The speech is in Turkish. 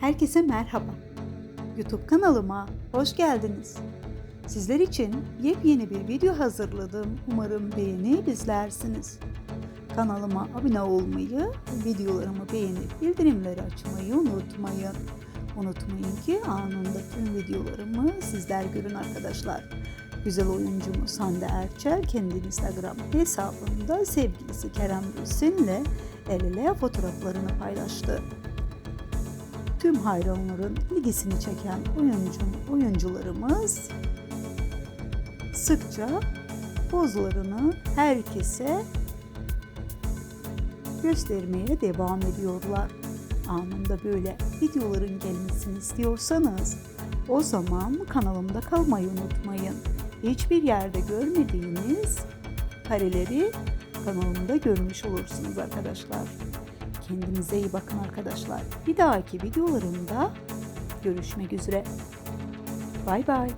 Herkese merhaba. YouTube kanalıma hoş geldiniz. Sizler için yepyeni bir video hazırladım. Umarım beğenip izlersiniz. Kanalıma abone olmayı, videolarımı beğenip bildirimleri açmayı unutmayın. Unutmayın ki anında tüm videolarımı sizler görün arkadaşlar. Güzel oyuncumuz Hande Erçel kendi Instagram hesabında sevgilisi Kerem Bürsin'le el ele fotoğraflarını paylaştı. Tüm hayranların ilgisini çeken oyuncu, oyuncularımız sıkça pozlarını herkese göstermeye devam ediyorlar. Anında böyle videoların gelmesini istiyorsanız o zaman kanalımda kalmayı unutmayın. Hiçbir yerde görmediğiniz kareleri kanalımda görmüş olursunuz arkadaşlar. Kendinize iyi bakın arkadaşlar. Bir dahaki videolarımda görüşmek üzere. Bay bay.